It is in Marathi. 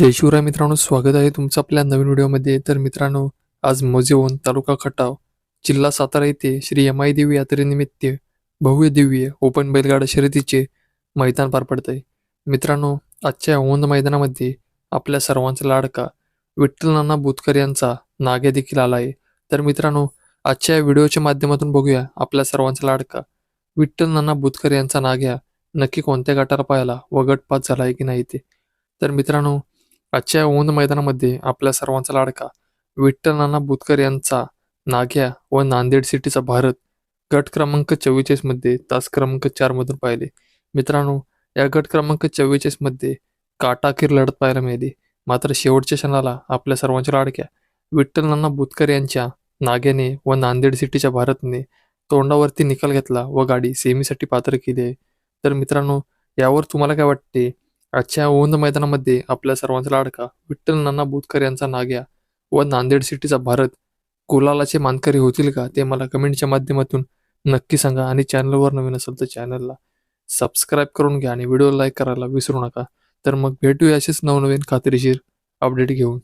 जय शिवराय मित्रांनो स्वागत आहे तुमचं आपल्या नवीन व्हिडिओमध्ये. तर मित्रांनो आज मोजेवून तालुका खटाव जिल्हा सातारा येथे श्री यमाई देवी यात्रेनिमित्त भव्य दिव्य ओपन बैलगाडा शर्यतीचे मैदान पार पडत आहे मित्रांनो आजच्या ओंद मैदानामध्ये आपल्या सर्वांचा लाडका विठ्ठल नाना बुतकर यांचा नाग्या देखील आला आहे तर मित्रांनो आजच्या या व्हिडिओच्या माध्यमातून बघूया आपल्या सर्वांचा लाडका विठ्ठल नाना बुतकर यांचा नाग्या नक्की कोणत्या गटाला पाहायला व गट पास झाला आहे की नाही ते. तर मित्रांनो आजच्या ओंद मैदानामध्ये आपल्या सर्वांचा लाडका विठ्ठल नाना बुतकर यांचा नाग्या व नांदेड सिटीचा भारत गट क्रमांक चव्वेचाळीसमध्ये तास क्रमांक चार मधून पाहिले. मित्रांनो या गट क्रमांक चव्वेचाळीसमध्ये काटाकीर लढत पाहायला मिळाली. मात्र शेवटच्या क्षणाला आपल्या सर्वांच्या लाडक्या विठ्ठल नाना बुतकर यांच्या नाग्याने व नांदेड सिटीच्या भारतने तोंडावरती निकाल घेतला व गाडी सेमीसाठी पात्र केली आहे. तर मित्रांनो यावर तुम्हाला काय वाटते? आजच्या ओंद मैदानामध्ये आपल्या सर्वांचा लाडका विठ्ठल नाना बोतकर यांचा नाग्या व नांदेड सिटीचा भारत कोलालाचे मानकरी होतील का ते मला कमेंटच्या माध्यमातून नक्की सांगा आणि चॅनलवर नवीन असेल तर चॅनलला सबस्क्राईब करून घ्या आणि व्हिडिओ लाईक करायला विसरू नका. तर मग भेटूया असेच नवनवीन खात्रीशीर अपडेट घेऊन.